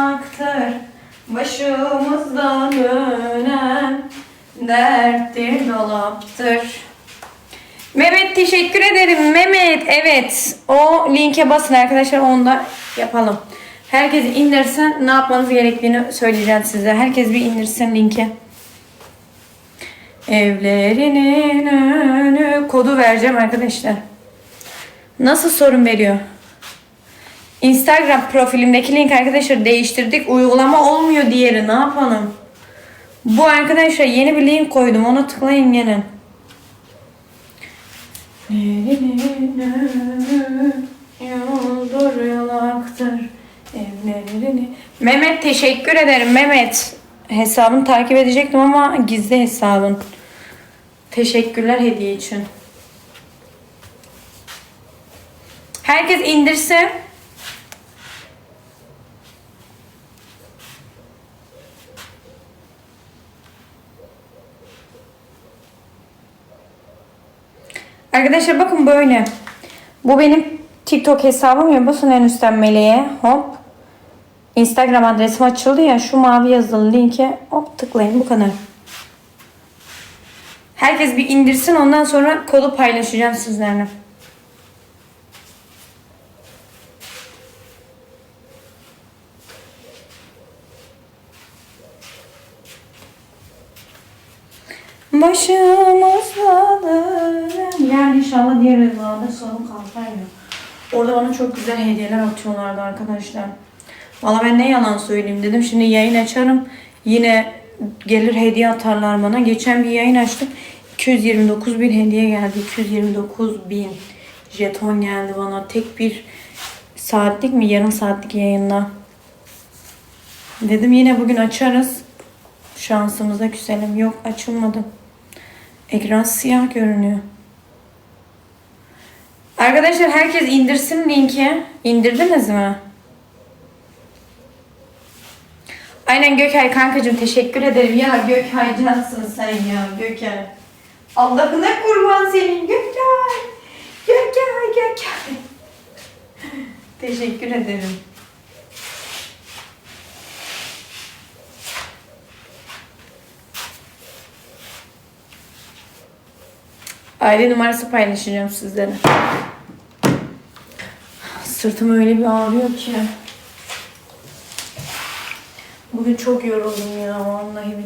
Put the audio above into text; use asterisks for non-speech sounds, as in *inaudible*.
Aktır başımızda dönen derttir dolaptır. Mehmet teşekkür ederim. Mehmet evet o linke basın arkadaşlar onu da yapalım. Herkes indirsin ne yapmanız gerektiğini söyleyeceğim size. Herkes bir indirsin linki. Evlerinin önü kodu vereceğim arkadaşlar. Nasıl sorun veriyor? Instagram profilimdeki link arkadaşlar değiştirdik. Uygulama olmuyor diğeri. Ne yapalım? Bu arkadaşlar yeni bir link koydum. Ona tıklayın gelin. Mehmet teşekkür ederim Mehmet. Hesabını takip edecektim ama gizli hesabın. Teşekkürler hediye için. Herkes indirsin. Arkadaşlar bakın böyle. Bu benim TikTok hesabım ya. Basın en üstten meleğe. Hop. Instagram adresim açıldı ya. Şu mavi yazılı linke hop tıklayın. Bu kadar. Herkes bir indirsin. Ondan sonra kodu paylaşacağım sizlerle. Başımızda dönen Yani inşallah diğer yıllarda sorun kalkayım. Orada bana çok güzel hediyeler atıyorlardı arkadaşlar. Valla ben ne yalan söyleyeyim dedim. Şimdi yayın açarım. Yine gelir hediye atarlar bana. Geçen bir yayın açtım. 229 bin hediye geldi. 229 bin jeton geldi bana. Tek bir saatlik mi yarım saatlik yayında. Dedim yine bugün açarız. Şansımıza küselim. Yok açılmadı. Ekran siyah görünüyor. Arkadaşlar herkes indirsin linki. İndirdiniz mi? Aynen Gökay kankacığım teşekkür ederim. Ya Gökay cansın sen ya Gökay. Allah'ına kurban senin Gökay. Gökay Gökay. *laughs* teşekkür ederim. Aile numarası paylaşacağım sizlere. Sırtım öyle bir ağrıyor ki. Bugün çok yoruldum ya vallahi.